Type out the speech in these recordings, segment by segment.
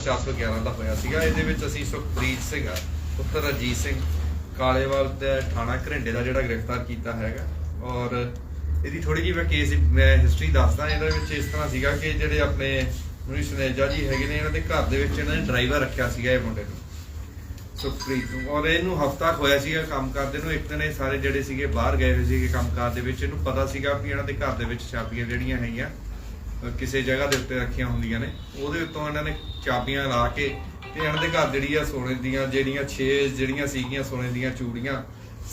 411 ਦਾ ਹੋਇਆ ਸੀਗਾ। ਇਹਦੇ ਵਿੱਚ ਅਸੀਂ ਸੁਖਪ੍ਰੀਤ ਸਿੰਘ ਆ, ਪੁੱਤਰ ਅਜੀਤ ਸਿੰਘ, ਕਾਲੇਵਾਲ ਤੇ ਥਾਣਾ ਘਰਿੰਡੇ ਦਾ ਜਿਹੜਾ ਗ੍ਰਿਫਤਾਰ ਕੀਤਾ ਹੈਗਾ। ਔਰ ਇਹਦੀ ਥੋੜੀ ਜਿਹੀ ਮੈਂ ਕੇਸ ਮੈਂ ਹਿਸਟਰੀ ਦੱਸਦਾ। ਇਹਦੇ ਵਿੱਚ ਇਸ ਤਰ੍ਹਾਂ ਸੀਗਾ ਕਿ ਜਿਹੜੇ ਆਪਣੇ ਮੁਨੀ ਸੁਨੇਜਾ ਜੀ ਹੈਗੇ ਨੇ, ਇਹਨਾਂ ਦੇ ਘਰ ਦੇ ਵਿੱਚ ਇਹਨਾਂ ਨੇ ਡਰਾਈਵਰ ਰੱਖਿਆ ਸੀਗਾ ਇਹ ਮੁੰਡੇ ਨੂੰ, ਸੁਖਪ੍ਰੀਤ ਨੂੰ। ਔਰ ਇਹਨੂੰ ਹਫਤਾ ਹੋਇਆ ਸੀਗਾ ਕੰਮ ਕਰਦੇ ਨੂੰ। ਇੱਕ ਦਿਨ ਇਹ ਸਾਰੇ ਜਿਹੜੇ ਸੀਗੇ ਬਾਹਰ ਗਏ ਹੋਏ ਸੀਗੇ ਕੰਮਕਾਰ ਦੇ ਵਿੱਚ। ਇਹਨੂੰ ਪਤਾ ਸੀਗਾ ਕਿ ਇਹਨਾਂ ਦੇ ਘਰ ਦੇ ਵਿੱਚ ਚਾਬੀਆਂ ਜਿਹੜੀਆਂ ਹੈਗੀਆਂ। ਕਿਸੇ ਜਗ੍ਹਾ ਦੇ ਉੱਤੇ ਰੱਖੀਆਂ ਹੁੰਦੀਆਂ ਨੇ। ਉਹਦੇ ਉੱਤੋਂ ਇਹਨਾਂ ਨੇ ਚਾਬੀਆਂ ਲਾ ਕੇ ਤੇ ਇਹਨਾਂ ਦੇ ਘਰ ਜਿਹੜੀ ਆ ਸੋਨੇ ਦੀਆਂ ਜਿਹੜੀਆਂ 6 ਜਿਹੜੀਆਂ ਸੀਗੀਆਂ, ਸੋਨੇ ਦੀਆਂ ਚੂੜੀਆਂ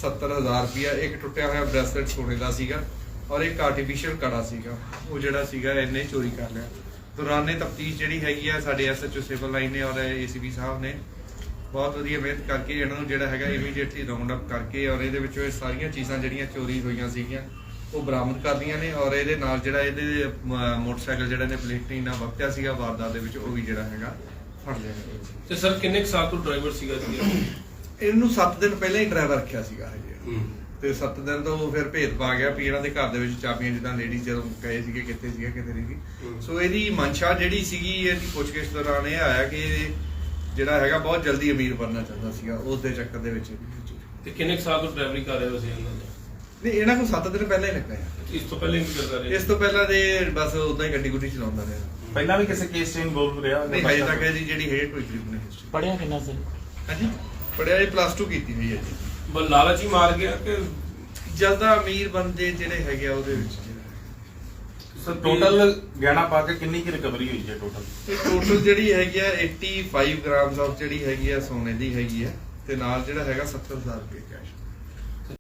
70000 ਰੁਪਇਆ, ਇੱਕ ਟੁੱਟਿਆ ਹੋਇਆ ਬ੍ਰੈਸਲੇਟ ਸੋਨੇ ਦਾ ਸੀਗਾ ਔਰ ਇੱਕ ਆਰਟੀਫੀਸ਼ੀਅਲ ਕੜਾ ਸੀਗਾ। ਉਹ ਜਿਹੜਾ ਸੀਗਾ ਇਹਨੇ ਚੋਰੀ ਕਰ ਲਿਆ। ਦੌਰਾਨੇ ਤਫਤੀਸ਼ ਜਿਹੜੀ ਹੈਗੀ ਆ ਸਾਡੇ ਐਸਐਚਓ ਸਿਵਲ ਲਾਈਨ ਨੇ ਔਰ ਏਸੀਬੀ ਸਾਹਿਬ ਨੇ ਬਹੁਤ ਵਧੀਆ ਮਿਹਨਤ ਕਰਕੇ ਇਹਨਾਂ ਨੂੰ ਜਿਹੜਾ ਹੈਗਾ ਇਮੀਡੀਏਟਲੀ ਰਾਉਂਡ ਅਪ ਕਰਕੇ ਔਰ ਇਹਦੇ ਵਿੱਚੋਂ ਇਹ ਸਾਰੀਆਂ ਚੀਜ਼ਾਂ ਜਿਹੜੀਆਂ ਚੋਰੀ ਹੋਈਆਂ ਸੀਗੀਆਂ ਉਹ ਬਰਾਮਦ ਕਰਦੀਆਂ ਨੇ ਔਰ ਇਹਦੇ ਨਾਲ ਜਿਹੜਾ ਇਹਦੇ ਮੋਟਰਸਾਈਕਲ ਜਿਹੜਾ ਨੇ ਪਲੇਟਿੰਗ ਨਾਲ ਵਰਤਿਆ ਸੀਗਾ ਵਾਰਦਾਤ ਦੇ ਵਿੱਚ ਉਹ ਵੀ ਜਿਹੜਾ ਹੈਗਾ ਫੜ ਲਿਆ ਗਿਆ। ਤੇ ਸਰ ਕਿੰਨੇ ਕੁ ਸਾਲ ਤੋਂ ਡਰਾਈਵਰ ਸੀਗਾ ਜੀ? ਇਹਨੂੰ 7 ਦਿਨ ਪਹਿਲਾਂ ਹੀ ਡਰਾਈਵਰ ਰੱਖਿਆ ਸੀਗਾ ਹਜੇ ਤੇ 7 ਦਿਨ ਤੋਂ ਉਹ ਫਿਰ ਭੇਦ ਪਾ ਗਿਆ ਵੀ ਇਹਨਾਂ ਦੇ ਘਰ ਦੇ ਵਿੱਚ ਚਾਬੀਆਂ ਜਿੱਦਾਂ ਲੇਡੀਜ਼ ਜਦੋਂ ਗਏ ਸੀਗੇ ਕਿੱਥੇ ਸੀਗੇ ਕਿੱਥੇ ਨਹੀਂ। ਸੀ। ਸੋ ਇਹਦੀ ਮਨਸ਼ਾ ਜਿਹੜੀ ਸੀਗੀ ਇਹਦੀ ਪੁੱਛਗਿੱਛ ਦੌਰਾਨ ਇਹ ਆਇਆ ਕਿ ਜਿਹੜਾ ਹੈਗਾ ਬਹੁਤ ਜਲਦੀ ਅਮੀਰ ਬਣਨਾ ਚਾਹੁੰਦਾ ਸੀਗਾ ਉਸ ਦੇ ਚੱਕਰ ਦੇ ਵਿੱਚ। ਤੇ ਕਿੰਨੇ ਸਾਲ ਤੋਂ ਡਰਾਈਵਰੀ ਕਰ ਰਹੇ ਹੋ ਸੀ ਇਹਨਾਂ ਦਾ ਨਹੀਂ ਇਹਨਾਂ ਕੋਲ 7 ਦਿਨ ਪਹਿਲਾਂ ਹੀ ਲੱਗਾ ਆ ਇਸ ਤੋਂ ਪਹਿਲੇ ਕੀ ਕਰਦਾ ਰਿਹਾ। ਇਸ ਤੋਂ ਪਹਿਲਾਂ ਦੇ ਬਸ ਉਦਾਂ ਹੀ ਗੱਡੀ ਗੁੱਡੀ ਚਲਾਉਂਦਾ ਰਿਹਾ। ਪਹਿਲਾਂ ਵੀ ਕਿਸੇ ਕੇਸ 'ਚ ਇਨਵੋਲਵ ਰਿਹਾ? ਨਹੀਂ ਹਜੇ ਤੱਕ ਇਹਦੀ ਜਿਹੜੀ ਹੈ ਕੋਈ ਗ੍ਰਿਪ ਨਹੀਂ ਹਿਸਟਰੀ ਪੜਿਆ ਕਿੰਨਾ ਸਰ ਹਾਂਜੀ? ਪੜਿਆ ਇਹ ਪਲੱਸ 2 ਕੀਤੀ ਹੋਈ ਹੈ ਜੀ। ਬਸ ਲਾਲਚ ਹੀ ਮਾਰ ਗਿਆ ਕਿ ਜਲਦਾ ਅਮੀਰ ਬੰਦੇ ਜਿਹੜੇ ਹੈਗੇ ਆ ਉਹਦੇ ਵਿੱਚ ਜਿਹੜਾ। ਸਰ ਟੋਟਲ ਗਹਿਣਾ ਪਾ ਕੇ ਕਿੰਨੀ ਕੀ ਰਿਕਵਰੀ ਹੋਈ ਹੈ ਟੋਟਲ ਇਹ ਟੋਟਲ ਜਿਹੜੀ ਹੈਗੀ ਆ 85 ਗ੍ਰਾਮਸ ਆਫ ਜਿਹੜੀ ਹੈਗੀ ਆ ਸੋਨੇ ਦੀ ਹੈਗੀ ਆ ਤੇ ਨਾਲ ਜਿਹੜਾ ਹੈਗਾ 70000 ਰੁਪਏ ਕੈਸ਼